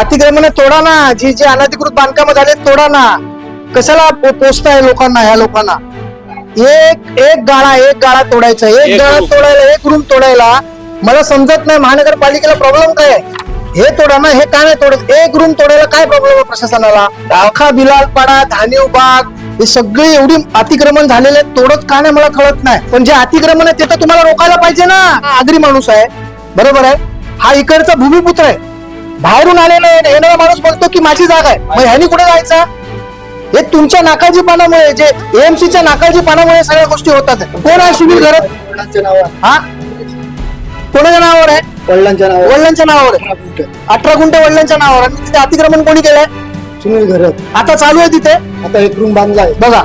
अतिक्रमण तोडा ना. जी जी अनधिकृत बांधकाम झाले तोडा ना. कशाला पोचताय लोकांना ह्या लोकांना? एक एक गाळा एक गाळा तोडायचा. एक गाळा. तोडायला एक रूम तोडायला मला समजत नाही महानगरपालिकेला प्रॉब्लेम काय आहे? हे तोडा ना हे का नाही तोडत? एक रूम तोडायला काय प्रॉब्लेम आहे प्रशासनाला? दाखा बिलालपाडा धानीव बाग हे सगळे एवढी अतिक्रमण झालेले आहेत, तोडत का नाही मला कळत नाही. पण जे अतिक्रमण आहे ते तर तुम्हाला रोखायला पाहिजे ना आगरी माणूस आहे. बरोबर आहे? हा इकडचा भूमिपुत्र आहे. बाहेरून आलेला आहे, येणारा माणूस बोलतो की माझी जागा आहे. मग ह्यानी कुठे जायचा? हे तुमच्या नाकाजीपणामुळे जे एएमसीच्या नाकाजीपणामुळे सगळ्या गोष्टी होतात. कोण आहे सुनील घरात? वडिलांच्या नावावर. हा? कोणाच्या नावावर आहे? वडिलांच्या नावावर. वडिलांच्या नावावर आहे. अठरा गुंठे. वडिलांच्या नावावर तिथे अतिक्रमण कोणी केलंय? सुनील घरत. आता चालू आहे तिथे. आता एक रूम बांधलाय बघा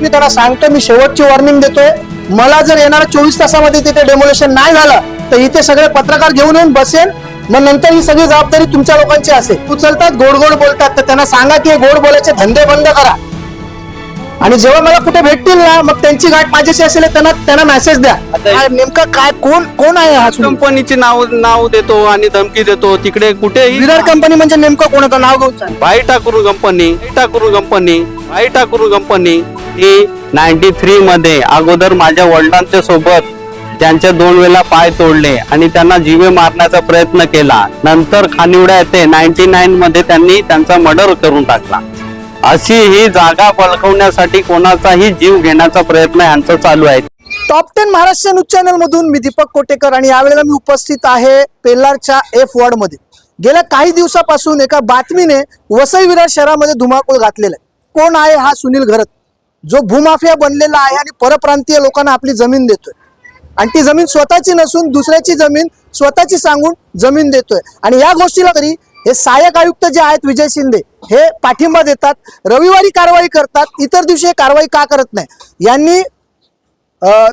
मी त्यांना सांगतो मी शेवटची वॉर्निंग देतोय. मला जर येणाऱ्या चोवीस तासामध्ये तिथे डेमोलेशन नाही झालं तर इथे सगळे पत्रकार घेऊन येऊन बसेन मग नंतर ही सगळी जबाबदारी तुमच्या लोकांची असेल. उचलतात गोड गोड बोलतात तर त्यांना सांगा की गोड बोलायचे धंदे बंद करा. आणि जेव्हा मला कुठे भेटतील ना मग त्यांची गाठ माझ्याशी असेल त्यांना त्यांना मेसेज द्या. नेमका काय कोण कोण आहे हा? कंपनीचे नाव नाव देतो आणि धमकी देतो. तिकडे कुठेही विरार कंपनी म्हणजे नेमकं कोणाचं नाव घेऊन सांग. भाई ठाकूर कंपनी ठाकूर कंपनी भाई ठाकूर कंपनी ही नाईन्टी थ्री मध्ये अगोदर माझ्या वडिलांच्या सोबत त्यांचे दोन वेळा पाय तोडले आणि त्यांना जीवे मारण्याचा प्रयत्न केला. नंतर खानिवडा येथे नाईन्टी नाईन मध्ये त्यांनी त्यांचा मर्डर करून टाकला. अशी ही जागा बळकवण्यासाठी कोणाचाही जीव घेण्याचा प्रयत्न यांचा चालू आहे. Top ten Maharashtra news channel मधून मी दीपक कोटेकर आणि यावेळेला मी उपस्थित आहे पेलारच्या एफ वॉर्डमध्ये. गेल्या काही दिवसापासून एका बातमीने वसई विरार शहरामध्ये धुमाकूळ घातलेला आहे. कोण आहे हा सुनील घरत? जो भूमाफिया बनलेला आहे आणि परप्रांतीय लोकांना आपली जमीन देतोय. आणि ती जमीन स्वतःची नसून दुसऱ्याची जमीन स्वतःची सांगून जमीन देतोय. आणि या गोष्टीला तरी हे सहाय्यक आयुक्त जे आहेत विजय शिंदे हे पाठिंबा देतात रविवारी कारवाई करतात इतर दिवशी हे कारवाई का करत नाही? यांनी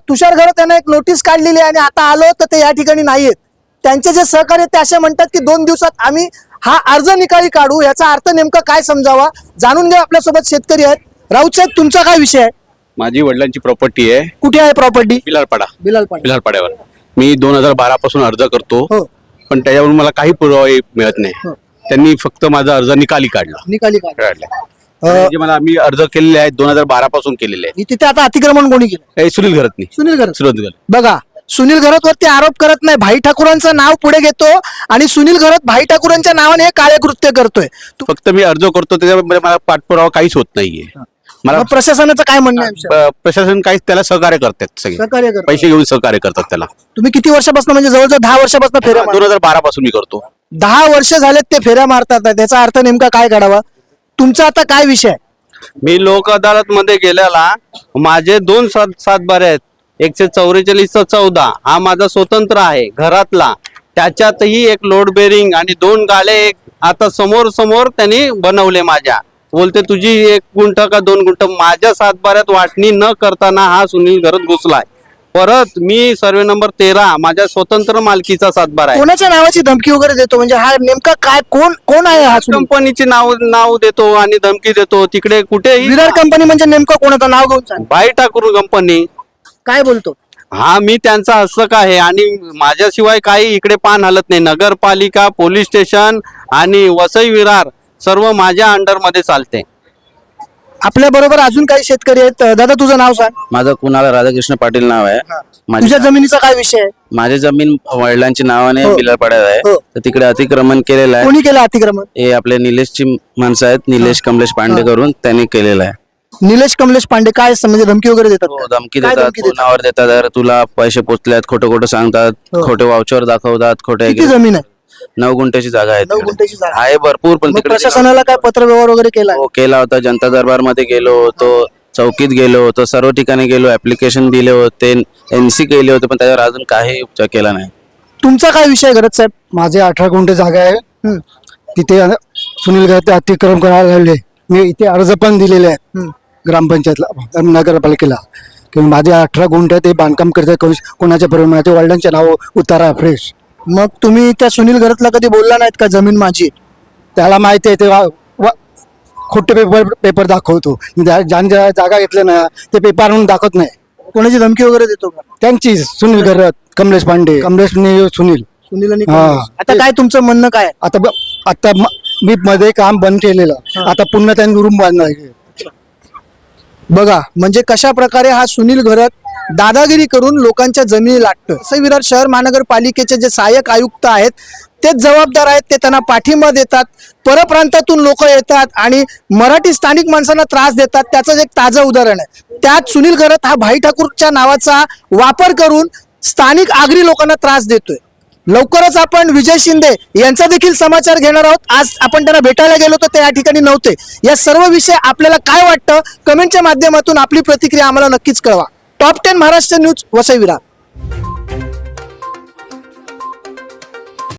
तुषार घरत यांना एक नोटीस काढलेली आहे आणि आता आलो तर ते या ठिकाणी नाहीयेत. त्यांचे जे सहकार्य आहेत ते असे म्हणतात की दोन दिवसात आम्ही हा अर्ज निकाली काढू याचा अर्थ नेमका काय समजावा जाणून घ्या आपल्यासोबत शेतकरी आहेत. राऊत साहेब तुमचा काय विषय आहे? माझी वडिलांची प्रॉपर्टी आहे. कुठे आहे प्रॉपर्टी बिलारपाडा बिलालपाड. बिलारपाड्यावर मी दोन हजार बारा पासून अर्ज करतो हो. पण त्याच्यावरून मला काही पुरावे मिळत नाही. हो. त्यांनी फक्त माझा अर्ज निकाली काढला. निकाली काढ काढला. अ, जे मला आम्ही अर्ज केलेले आहेत दोन हजार बारा पासून केलेले आहेत. तिथे आता अतिक्रमण कोणी केलं? हे सुनील घरतनी सुनील घरत. सुनील घरत. बघा सुनील घरत वरती आरोप करत नाही. भाई ठाकूरांचं नाव पुढे घेतो आणि सुनील घरत भाई ठाकूरांच्या नावाने हे काळे कृत्य करतोय. तू- फक्त मी अर्ज करतो त्याच्यामुळे मला पाठपुरावा काहीच होत नाहीये. मला मग प्रशासनाचं काय म्हणणं आहे विषयावर? प- प्रशासन काहीच त्याला सहकार्य करतात सगळे. सहकार्य. पैसे घेऊन सहकार्य करतात त्याला. तुम्ही किती वर्षापासून म्हणजे जवळजवळ दहा वर्षापासून फेऱ्या दोन हजार बारा पासून मी करतो. दहा वर्ष झालेत ते फेऱ्या मारतात. आहे. त्याचा अर्थ नेमका काय काढावा तुमचा आता काय विषय? आहे? मी लोक अदालत मध्ये गेलेला माझे दोन सात सातबारे आहेत. एकशे चौवेचाळीस चौदा. हा माझा स्वतंत्र आहे घरातला. त्याच्यातही एक लोड बेरिंग आणि दोन गाळे एक आता समोर समोर त्यांनी बनवले माझ्या. बोलते तुझी एक गुंठ का दोन गुंठ माझ्या सातबाऱ्यात वाटणी न करताना हा सुनील घरात घुसलाय. परत मी सर्वे नंबर तेरा माझ्या स्वतंत्र मालकीचा सातबार आहे. कोणाच्या नावाची धमकी वगैरे देतो? म्हणजे हा नेमका काय कोण कोण आहे हा सुनील? कंपनीचे नाव नाव देतो आणि धमकी देतो. तिकडे कुठेही विरार कंपनी म्हणजे नेमकं कोणाचं? नाव घेऊन सांग. भाई ठाकूर कंपनी. काय बोलतो? हा मी त्यांचा हस्तक आहे आणि माझ्याशिवाय काही इकडे पान हलत नाही. नगरपालिका पोलीस स्टेशन आणि वसई विरार. सर्व माझ्या अंडरमध्ये चालते. आपल्या बरोबर अजून काही शेतकरी आहेत? अं, दादा तुझं नाव सांग. माझं कुणाल राधाकृष्ण पाटील नाव आहे. माझी तुझ्या जमिनीचा काय विषय आहे? माझी जमीन वडिलांच्या नावाने हो. बिलारपाड्यात आहे. हो. तर तिकडे अतिक्रमण केलेलं आहे. कोणी केलं अतिक्रमण? हे आपले निलेशची माणसं आहेत. निलेश कमलेश पांडे करून त्यांनी केलेलं आहे. निलेश कमलेश पांडे काय असं म्हणजे धमकी वगैरे देतात हो, का? धमकी काय देतात. धमकी देतात? फोनावर देतात? "अरे तुला पैसे पोचलेत खोटं खोटं सांगतात. हो. खोटे वाउचर दाखवतात खोटे किती जमीन आहे? नऊ गुंठ्याची जागा आहे नऊ तिकडे. गुंठ्याची जागा. आहे भरपूर पण मग तिकडे प्रशासनाला काय पत्र व्यवहार वगैरे केला? हो केला होता. जनता दरबारमध्ये गेलो होतो चौकीत गेलो होतो सर्व ठिकाणी गेलो ऍप्लिकेशन दिले होते एनसी केले होते पण त्याच्यावर अजून काही उपचार केला नाही. तुमचा काय विषय घरत साहेब? माझे अठरा गुंठे जागा आहे. हम्म, तिथे सुनील घरत अतिक्रम करायला लागले. मी इथे अर्ज पण दिलेले आहेत. ग्रामपंचायतला नगरपालिकेला. की माझे अठरा गुंठे ते बांधकाम करतात कोणाच्या माझ्या वडिलांचे नाव उतारा फ्रेश मग तुम्ही त्या सुनील घरतला कधी बोलला नाहीत का जमीन माझी? त्याला माहिती आहे ते वा- वा- खोटे पेपर पेपर दाखवतो. ज्या- ज्यांच्या जागा घेतल्या ना ते पेपर आणून दाखवत नाही. कोणाची धमकी वगैरे देतो का? त्यांची सुनील घरत. कमलेश पांडे. कमलेश ने सुनील. सुनील आणि हा. आता काय तुमचं म्हणणं काय? आहे? आता ब- आता म- मी मध्ये काम बंद केलेलं. आता पुन्हा त्यांनी रूम बांधणार बघा म्हणजे कशा प्रकारे हा सुनील घरत दादागिरी करून लोकांच्या जमिनी लाटतोय असं विरार शहर महानगरपालिकेचे जे सहाय्यक आयुक्त आहेत तेच जबाबदार आहेत ते त्यांना पाठिंबा देतात परप्रांतातून लोक येतात आणि मराठी स्थानिक माणसांना त्रास देतात त्याचं एक ताजं उदाहरण आहे. त्यात सुनील घरत हा भाई ठाकूरच्या नावाचा वापर करून स्थानिक आगरी लोकांना त्रास देतोय. लवकरच आपण विजय शिंदे यांचा देखील समाचार घेणार आहोत. आज आपण त्यांना भेटायला गेलो तर ते या ठिकाणी नव्हते. या सर्व विषय आपल्याला काय वाटतं कमेंटच्या माध्यमातून आपली प्रतिक्रिया आम्हाला नक्कीच कळवा. Top ten Maharashtra news Vasai Virar